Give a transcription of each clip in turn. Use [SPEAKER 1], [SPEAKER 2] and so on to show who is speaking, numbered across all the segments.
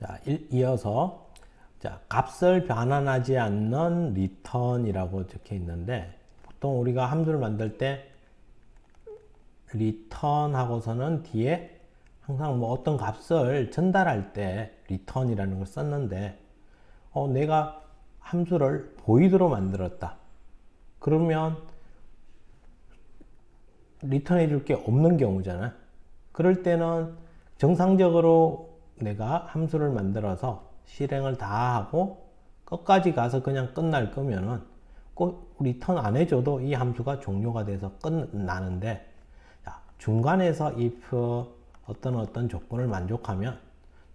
[SPEAKER 1] 자, 일- 이어서 자, 값을 변환하지 않는 return이라고 적혀 있는데 보통 우리가 함수를 만들 때 return 하고서는 뒤에 항상 뭐 어떤 값을 전달할 때 return이라는 걸 썼는데 어, 내가 함수를 보이드로 만들었다. 그러면 리턴해 줄 게 없는 경우잖아. 그럴 때는 정상적으로 내가 함수를 만들어서 실행을 다 하고 끝까지 가서 그냥 끝날 거면은 꼭 리턴 안 해줘도 이 함수가 종료가 돼서 끝나는데 자, 중간에서 if 어떤 어떤 조건을 만족하면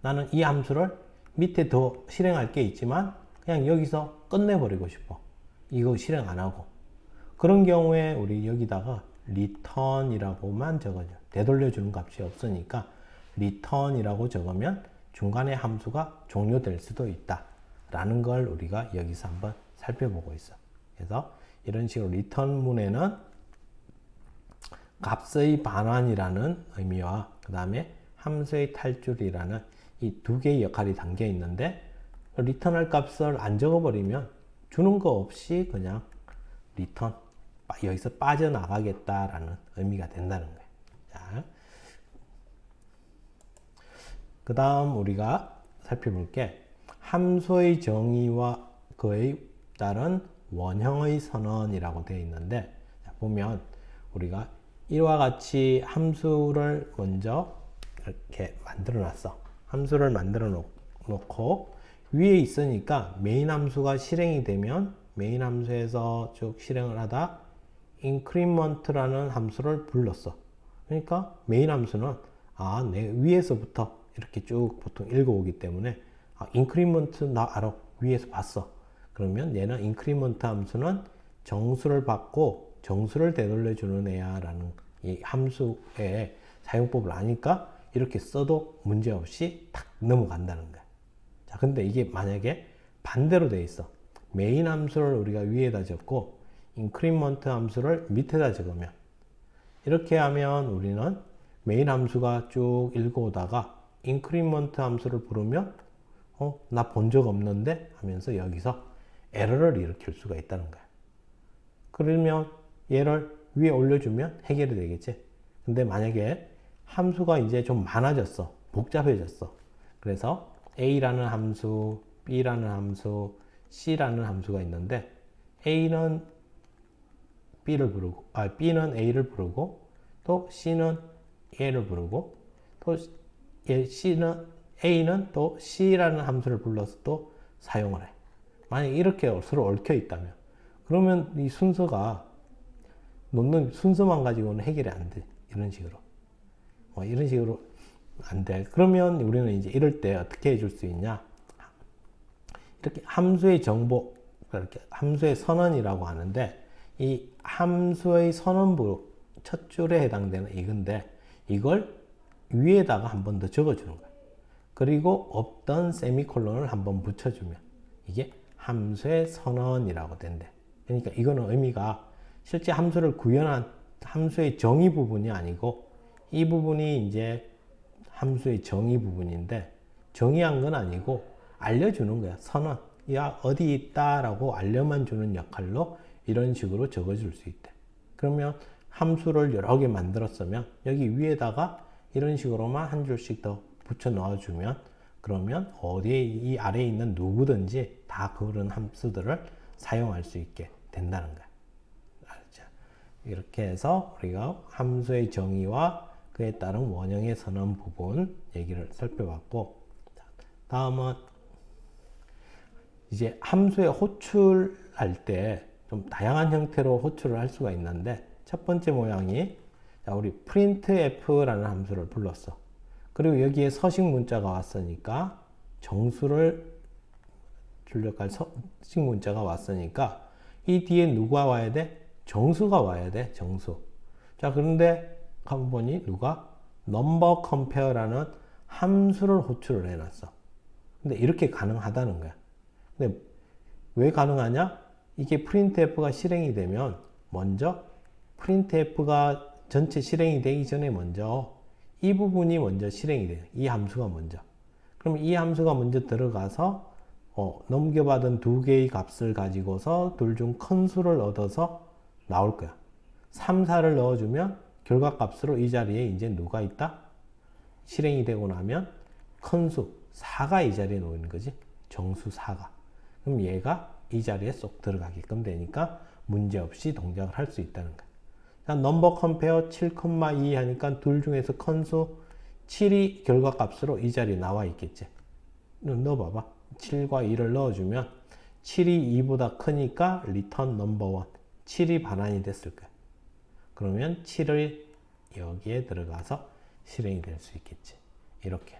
[SPEAKER 1] 나는 이 함수를 밑에 더 실행할 게 있지만 그냥 여기서 끝내버리고 싶어. 이거 실행 안 하고. 그런 경우에 우리 여기다가 return이라고만 적어줘. 되돌려주는 값이 없으니까 return이라고 적으면 중간에 함수가 종료될 수도 있다. 라는 걸 우리가 여기서 한번 살펴보고 있어. 그래서 이런 식으로 return문에는 값의 반환이라는 의미와 그 다음에 함수의 탈출이라는 이 두 개의 역할이 담겨 있는데 리턴할 값을 안 적어버리면 주는 거 없이 그냥 리턴 빠- 여기서 빠져나가겠다라는 의미가 된다는 거예요. 자, 그 다음 우리가 살펴볼 게 함수의 정의와 그에 따른 원형의 선언이라고 되어 있는데 자, 보면 우리가 이와 같이 함수를 먼저 이렇게 만들어 놨어. 함수를 만들어 놓- 놓고 위에 있으니까 메인 함수가 실행이 되면 메인 함수에서 쭉 실행을 하다 increment라는 함수를 불렀어. 그러니까 메인 함수는 아, 내 위에서부터 이렇게 쭉 보통 읽어오기 때문에 아, increment 나 알아. 위에서 봤어. 그러면 얘는 increment 함수는 정수를 받고 정수를 되돌려 주는 애야 라는 이 함수의 사용법을 아니까 이렇게 써도 문제 없이 탁 넘어간다는 거야. 자, 근데 이게 만약에 반대로 돼 있어. 메인 함수를 우리가 위에다 적고 인크리먼트 함수를 밑에다 적으면 이렇게 하면 우리는 메인 함수가 쭉 읽어오다가 인크리먼트 함수를 부르면 어, 나 본 적 없는데 하면서 여기서 에러를 일으킬 수가 있다는 거야. 그러면 얘를 위에 올려주면 해결이 되겠지. 근데 만약에 함수가 이제 좀 많아졌어. 복잡해졌어. 그래서 a라는 함수, b라는 함수, c라는 함수가 있는데 a는 b를 부르고, 아, b는 a를 부르고 또 c는 얘를 부르고 또 얘, c는 a는 또 c라는 함수를 불러서 또 사용을 해. 만약 이렇게 서로 얽혀 있다면 그러면 이 순서가 놓는 순서만 가지고는 해결이 안 돼. 이런 식으로. 뭐 이런 식으로 안 돼. 그러면 우리는 이제 이럴 때 어떻게 해줄 수 있냐? 이렇게 함수의 정보, 그렇게 함수의 선언이라고 하는데 이 함수의 선언부 첫 줄에 해당되는 이건데 이걸 위에다가 한 번 더 적어주는 거야. 그리고 없던 세미콜론을 한 번 붙여주면 이게 함수의 선언이라고 된대. 그러니까 이거는 의미가 실제 함수를 구현한 함수의 정의 부분이 아니고 이 부분이 이제 함수의 정의 부분인데 정의한 건 아니고 알려주는 거야. 선언. 야, 어디 있다라고 알려만 주는 역할로 이런 식으로 적어줄 수 있대. 그러면 함수를 여러 개 만들었으면 여기 위에다가 이런 식으로만 한 줄씩 더 붙여 넣어주면 그러면 어디에 이 아래에 있는 누구든지 다 그런 함수들을 사용할 수 있게 된다는 거야. 알죠? 이렇게 해서 우리가 함수의 정의와 그에 따른 원형의 선언 부분 얘기를 살펴봤고 자, 다음은 이제 함수에 호출할 때 좀 다양한 형태로 호출을 할 수가 있는데 첫 번째 모양이 자, 우리 printf라는 함수를 불렀어. 그리고 여기에 서식 문자가 왔으니까 정수를 출력할 서식 문자가 왔으니까 이 뒤에 누가 와야 돼? 정수가 와야 돼. 정수. 자, 그런데 한번 보니 누가 number compare라는 함수를 호출을 해놨어. 근데 이렇게 가능하다는 거야. 근데 왜 가능하냐? 이게 printf가 실행이 되면 먼저 printf가 전체 실행이 되기 전에 먼저 이 부분이 먼저 실행이 돼요. 이 함수가 먼저. 그럼 이 함수가 먼저 들어가서 어, 넘겨받은 두 개의 값을 가지고서 둘 중 큰 수를 얻어서 나올 거야. 3, 4를 넣어주면 결과값으로 이 자리에 이제 누가 있다? 실행이 되고 나면 큰 수, 4가 이 자리에 놓이는 거지. 정수 4가. 그럼 얘가 이 자리에 쏙 들어가게끔 되니까 문제없이 동작을 할 수 있다는 거야. 자, 넘버 컴페어 7,2 하니까 둘 중에서 큰수 7이 결과 값으로 이 자리에 나와 있겠지. 넣어봐봐. 7과 2를 넣어주면 7이 2보다 크니까 리턴 넘버 원 7이 반환이 됐을 거야. 그러면 7을 여기에 들어가서 실행이 될 수 있겠지. 이렇게.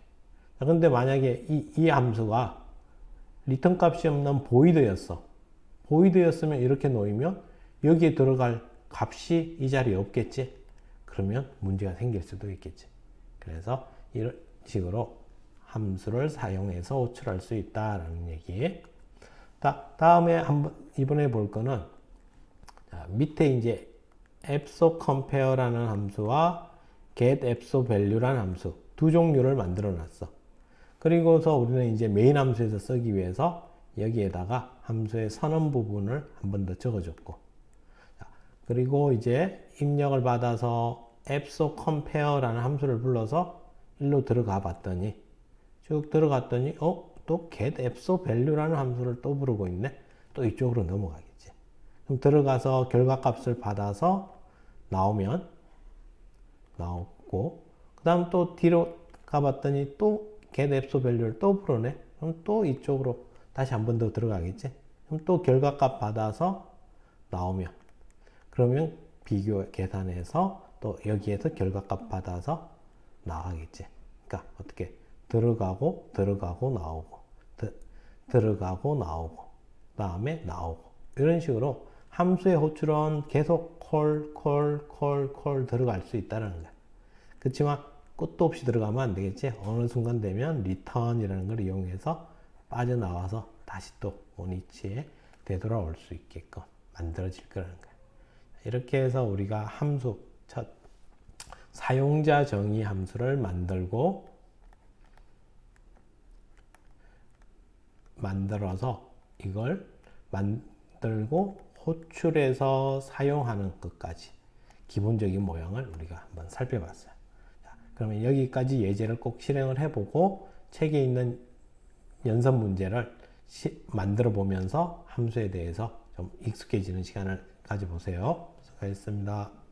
[SPEAKER 1] 자, 근데 만약에 이, 이 함수가 리턴 값이 없는 보이드였어. 보이드였으면 이렇게 놓이면 여기에 들어갈 값이 이 자리에 없겠지. 그러면 문제가 생길 수도 있겠지. 그래서 이런 식으로 함수를 사용해서 호출할 수 있다라는 얘기. 다, 다음에 한번 이번에 볼 거는 자, 밑에 이제 앱소 compare라는 함수와 get 앱소 value라는 함수 두 종류를 만들어 놨어. 그리고서 우리는 이제 메인 함수에서 쓰기 위해서 여기에다가 함수의 선언 부분을 한 번 더 적어줬고 자, 그리고 이제 입력을 받아서 앱소 compare라는 함수를 불러서 일로 들어가 봤더니 쭉 들어갔더니 어? 또 get 앱소 value라는 함수를 또 부르고 있네. 또 이쪽으로 넘어가겠지. 그럼 들어가서 결과값을 받아서 나오면 나오고 그 다음 또 뒤로 가봤더니 또 get 앱소 value를 또 부르네. 그럼 또 이쪽으로 다시 한 번 더 들어가겠지. 그럼 또 결과값 받아서 나오면 그러면 비교 계산해서 또 여기에서 결과값 받아서 나가겠지. 그러니까 어떻게 들어가고 들어가고 나오고 드, 들어가고 나오고 다음에 나오고 이런 식으로 함수의 호출은 계속 콜, 콜, 콜, 콜 들어갈 수 있다는 거야. 그렇지만 끝도 없이 들어가면 안 되겠지. 어느 순간 되면 return이라는 걸 이용해서 빠져나와서 다시 또 원위치에 되돌아올 수 있게끔 만들어질 거라는 거야. 이렇게 해서 우리가 함수 첫 사용자 정의 함수를 만들고 만들어서 이걸 만들고 호출해서 사용하는 것까지 기본적인 모양을 우리가 한번 살펴봤어요. 자, 그러면 여기까지 예제를 꼭 실행을 해보고 책에 있는 연습 문제를 시, 만들어 보면서 함수에 대해서 좀 익숙해지는 시간을 가져보세요. 수고하셨습니다.